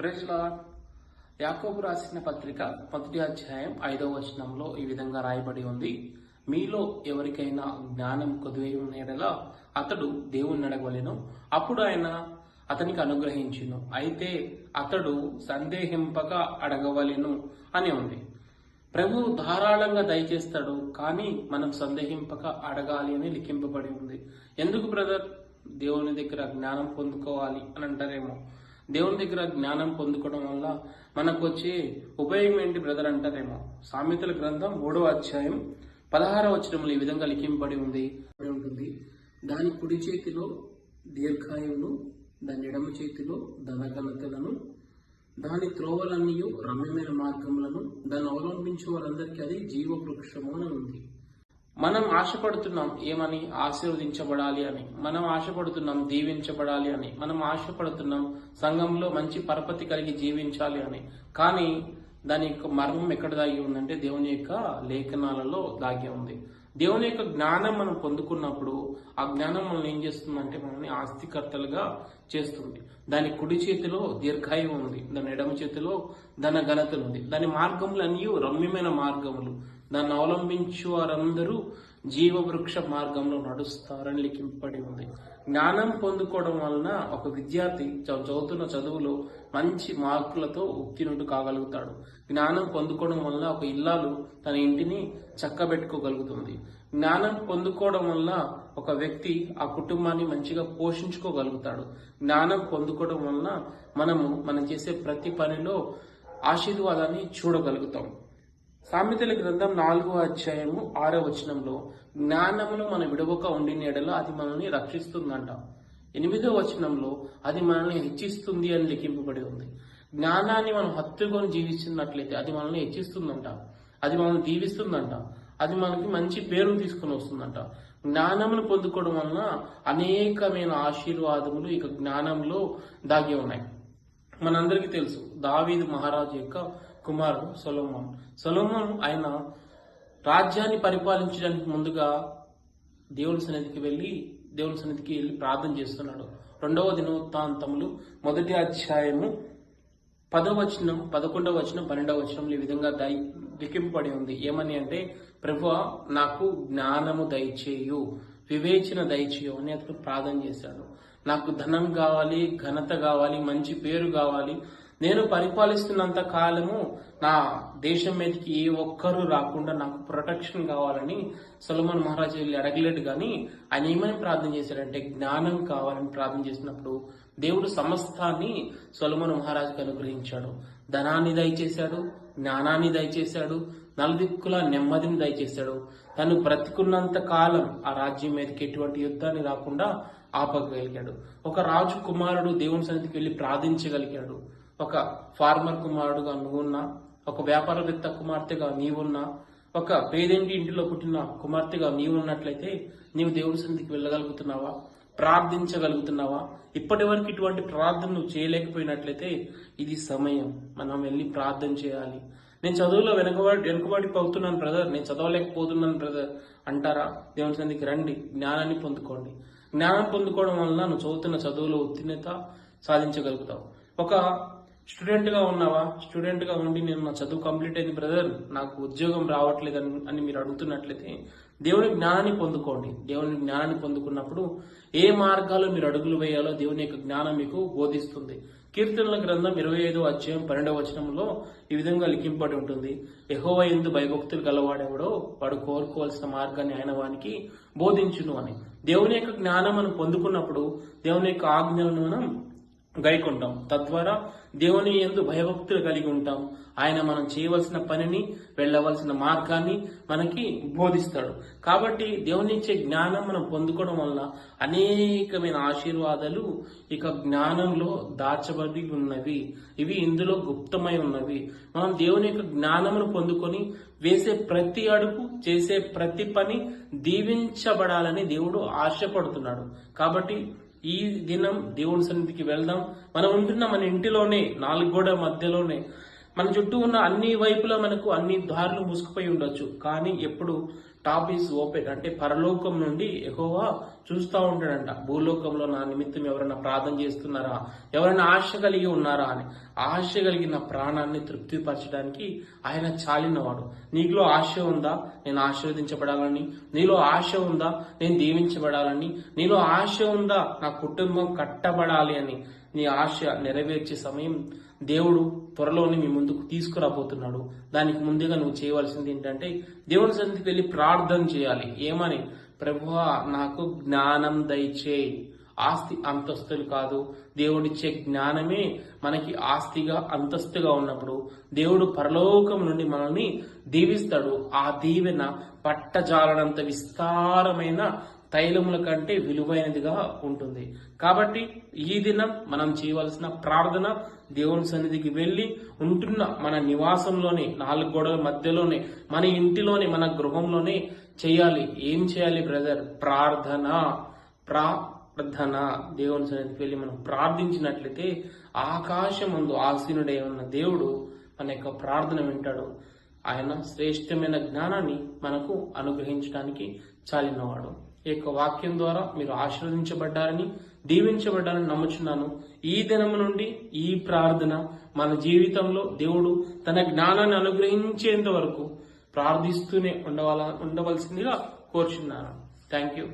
ప్రజల యాకోబు రాసిన పత్రిక మొదటి అధ్యాయం ఐదవ వచనంలో ఈ విధంగా రాయబడి ఉంది. మీలో ఎవరికైనా జ్ఞానం కొదువై ఉన్నలా అతడు దేవుణ్ణి అడగవలెను అప్పుడు ఆయన అతనికి అనుగ్రహించును. అయితే అతడు సందేహింపక అడగవలెను అని ఉంది. ప్రభు ధారాళంగా దయచేస్తాడు కానీ మనం సందేహింపక అడగాలి అని లిఖింపబడి ఉంది. ఎందుకు బ్రదర్? దేవుని దగ్గర జ్ఞానం పొందుకోవాలి అని అంటారేమో. దేవుని దగ్గర జ్ఞానం పొందుకోవడం వల్ల మనకు వచ్చే ఉపయోగం ఏంటి బ్రదర్ అంటారేమో. సామెతల గ్రంథం మూడవ అధ్యాయం పదహార వచనములు ఈ విధంగా లిఖింపబడి ఉంది. ఉంటుంది. దాని కుడి చేతిలో దీర్ఘాయువును దాని ఎడమ చేతిలో ధనఘనతలను దాని త్రోవలన్నీ రమ్యమైన మార్గములను దాన్ని అవలంబించే వారందరికీ అది జీవ వృక్షము అని ఉంది. మనం ఆశపడుతున్నాం ఏమని? ఆశీర్వదించబడాలి అని. మనం ఆశపడుతున్నాం దీవించబడాలి అని. మనం ఆశపడుతున్నాం సంఘంలో మంచి పరపతి కలిగి జీవించాలి అని. కానీ దాని యొక్క మర్మం ఎక్కడ దాగి ఉందంటే దేవుని యొక్క లేఖనాలలో దాగి ఉంది. దేవుని యొక్క జ్ఞానం మనం పొందుకున్నప్పుడు ఆ జ్ఞానం మనల్ని ఏం చేస్తుందంటే మనల్ని ఆస్తికర్తలుగా చేస్తుంది. దాని కుడి చేతిలో దీర్ఘాయువు ఉంది. దాని ఎడమ చేతిలో ధన ఘనతలు ఉంది. దాని మార్గములు అన్నీ రమ్యమైన మార్గములు. దాన్ని అవలంబించు వారందరూ జీవవృక్ష మార్గంలో నడుస్తారని లిఖింపబడి ఉంది. జ్ఞానం పొందుకోవడం వలన ఒక విద్యార్థి చదువుతున్న చదువులో మంచి మార్కులతో ఉత్తీర్ణుడు కాగలుగుతాడు. జ్ఞానం పొందుకోవడం వలన ఒక ఇల్లాలు తన ఇంటిని చక్కబెట్టుకోగలుగుతుంది. జ్ఞానం పొందుకోవడం వలన ఒక వ్యక్తి ఆ కుటుంబాన్ని మంచిగా పోషించుకోగలుగుతాడు. జ్ఞానం పొందుకోవడం వలన మనము మనం చేసే ప్రతి పనిలో ఆశీర్వాదాన్ని చూడగలుగుతాం. సామెతల గ్రంథం నాలుగో అధ్యాయము ఆరో వచనంలో జ్ఞానమును మనం విడవక ఉండి నీడలో అది మనల్ని రక్షిస్తుందంట. ఎనిమిదో వచనంలో అది మనల్ని హెచ్చిస్తుంది అని లెక్కింపబడి ఉంది. జ్ఞానాన్ని మనం హత్తుకొని జీవిస్తున్నట్లయితే అది మనల్ని హెచ్చిస్తుందంట. అది మనల్ని దీవిస్తుందంట. అది మనకి మంచి పేరు తీసుకుని వస్తుందంట. జ్ఞానమును పొందుకోవడం వలన అనేకమైన ఆశీర్వాదములు ఇక జ్ఞానంలో దాగి ఉన్నాయి. మనందరికీ తెలుసు దావీదు మహారాజు యొక్క కుమారుడు సొలోమోన్. సొలోమోన్ ఆయన రాజ్యాన్ని పరిపాలించడానికి ముందుగా దేవుని సన్నిధికి వెళ్ళి దేవుని సన్నిధికి వెళ్ళి ప్రార్థన చేస్తున్నాడు. రెండవ దినవృత్తాంతములు మొదటి అధ్యాయము పదవచనం పదకొండవ వచనం పన్నెండవ వచనంలో ఈ విధంగా దయ లిఖింపబడి ఉంది. ఏమని అంటే ప్రభు నాకు జ్ఞానము దయచేయు వివేచన దయచేయు అని అతను ప్రార్థన చేశాడు. నాకు ధనం కావాలి ఘనత కావాలి మంచి పేరు కావాలి నేను పరిపాలిస్తున్నంత కాలము నా దేశం మీదకి ఏ ఒక్కరూ రాకుండా నాకు ప్రొటెక్షన్ కావాలని సొలమన్ మహారాజు వెళ్ళి అడగలేడు కానీ ఆయన ఏమని ప్రార్థన చేశాడంటే జ్ఞానం కావాలని ప్రార్థన చేసినప్పుడు దేవుడు సమస్తాన్ని సొలమన్ మహారాజుకు అనుగ్రహించాడు. ధనాన్ని దయచేశాడు జ్ఞానాన్ని దయచేశాడు నలుదిక్కుల నెమ్మదిని దయచేశాడు. తను బ్రతికున్నంత కాలం ఆ రాజ్యం మీదకి ఎటువంటి యుద్ధాన్ని రాకుండా ఆపగలిగాడు. ఒక రాజు కుమారుడు దేవుని సన్నిధికి వెళ్ళి ప్రార్థించగలిగాడు. ఒక ఫార్మర్ కుమారుడుగా నువ్వున్నా ఒక వ్యాపారవేత్త కుమార్తెగా నీవున్నా ఒక పేదింటి ఇంటిలో పుట్టిన కుమార్తెగా నీవు ఉన్నట్లయితే నీవు దేవుడి సన్నిధికి వెళ్ళగలుగుతున్నావా? ప్రార్థించగలుగుతున్నావా? ఇప్పటి వరకు ఇటువంటి ప్రార్థన నువ్వు చేయలేకపోయినట్లయితే ఇది సమయం. మనం వెళ్ళి ప్రార్థన చేయాలి. నేను చదువులో వెనుకబడి వెనుకబడి పోతున్నాను బ్రదర్. నేను చదవలేకపోతున్నాను బ్రదర్. అంటారా? దేవుని సన్నిధికి రండి. జ్ఞానాన్ని పొందుకోండి. జ్ఞానం పొందుకోవడం వలన నువ్వు చదువుతున్న చదువులో ఉత్తీర్ణత సాధించగలుగుతావు. ఒక స్టూడెంట్గా ఉన్నావా? స్టూడెంట్గా ఉండి నేను నా చదువు కంప్లీట్ అయింది బ్రదర్. నాకు ఉద్యోగం రావట్లేదు అని అని మీరు అడుగుతున్నట్లయితే దేవుని జ్ఞానాన్ని పొందుకోండి. దేవుని జ్ఞానాన్ని పొందుకున్నప్పుడు ఏ మార్గాల్లో మీరు అడుగులు వేయాలో దేవుని యొక్క జ్ఞానం మీకు బోధిస్తుంది. కీర్తనల గ్రంథం ఇరవై ఐదో అధ్యాయం పన్నెండవ వచనంలో ఈ విధంగా లిఖింపబడి ఉంటుంది. ఎహోవ ఎందు భయభక్తులు గలవాడెవడో వాడు కోరుకోవాల్సిన మార్గాన్ని ఆయన వానికి బోధించును అని. దేవుని యొక్క జ్ఞానం మనం పొందుకున్నప్పుడు దేవుని యొక్క ఆజ్ఞలను మనం గైకుంటాం. తద్వారా దేవుని ఎందు భయభక్తులు కలిగి ఉంటాం. ఆయన మనం చేయవలసిన పనిని వెళ్ళవలసిన మార్గాన్ని మనకి బోధిస్తాడు. కాబట్టి దేవుని ఇచ్చే జ్ఞానం మనం పొందుకోవడం వల్ల అనేకమైన ఆశీర్వాదాలు ఇక జ్ఞానంలో దాచబడి ఉన్నవి. ఇవి ఇందులో గుప్తమై ఉన్నవి. మనం దేవుని యొక్క జ్ఞానమును పొందుకొని వేసే ప్రతి అడుగు చేసే ప్రతి పని దీవించబడాలని దేవుడు ఆశపడుతున్నాడు. కాబట్టి ఈ దినం దేవుని సన్నిధికి వెళ్దాం. మనం ఉంటున్న మన ఇంటిలోనే నాలుగు గోడ మధ్యలోనే మన చుట్టూ ఉన్న అన్ని వైపులా మనకు అన్ని దారులు మూసుకుపోయి ఉండొచ్చు. కానీ ఎప్పుడు టాప్ ఈజ్ ఓపెన్. అంటే పరలోకం నుండి ఎగోవా చూస్తూ ఉంటాడంట భూలోకంలో నా నిమిత్తం ఎవరైనా ప్రార్థన చేస్తున్నారా? ఎవరైనా ఆశ కలిగి ఉన్నారా అని. ఆశ కలిగిన ప్రాణాన్ని తృప్తిపరచడానికి ఆయన చాలినవాడు. నీకులో ఆశ ఉందా? నేను ఆశీర్వదించబడాలని. నీలో ఆశ ఉందా? నేను దీవించబడాలని. నీలో ఆశ ఉందా? నా కుటుంబం కట్టబడాలి అని. నీ ఆశ నెరవేర్చే సమయం దేవుడు త్వరలోనే మీ ముందుకు తీసుకురాబోతున్నాడు. దానికి ముందుగా నువ్వు చేయవలసింది ఏంటంటే దేవుని సన్నిధికి వెళ్ళి ప్రార్థన చేయాలి. ఏమని? ప్రభువా నాకు జ్ఞానం దయచేయి ఆస్తి అంతస్తులు కాదు. దేవుడిచ్చే జ్ఞానమే మనకి ఆస్తిగా అంతస్తుగా ఉన్నప్పుడు దేవుడు పరలోకం నుండి మనల్ని దీవిస్తాడు. ఆ దీవెన పట్టజాలనంత విస్తారమైన తైలముల కంటే విలువైనదిగా ఉంటుంది. కాబట్టి ఈ దినం మనం చేయవలసిన ప్రార్థన దేవుని సన్నిధికి వెళ్ళి ఉంటున్న మన నివాసంలోనే నాలుగు గోడల మధ్యలోనే మన ఇంటిలోనే మన గృహంలోనే చేయాలి. ఏం చేయాలి బ్రదర్? ప్రార్థన. ప్రార్థన. దేవుని సన్నిధికి వెళ్ళి మనం ప్రార్థించినట్లయితే ఆకాశం ముందు ఆసీనుడై ఉన్న దేవుడు మన యొక్క ప్రార్థన వింటాడు. ఆయన శ్రేష్టమైన జ్ఞానాన్ని మనకు అనుగ్రహించడానికి చాలినవాడు. ఈ యొక్క వాక్యం ద్వారా మీరు ఆశీర్వదించబడ్డారని దీవించబడ్డారని నమ్ముచున్నాను. ఈ దినము నుండి ఈ ప్రార్థన మన జీవితంలో దేవుడు తన జ్ఞానాన్ని అనుగ్రహించేంత వరకు ప్రార్థిస్తూనే ఉండవాల ఉండవలసిందిగా కోరుచున్నాను. Thank you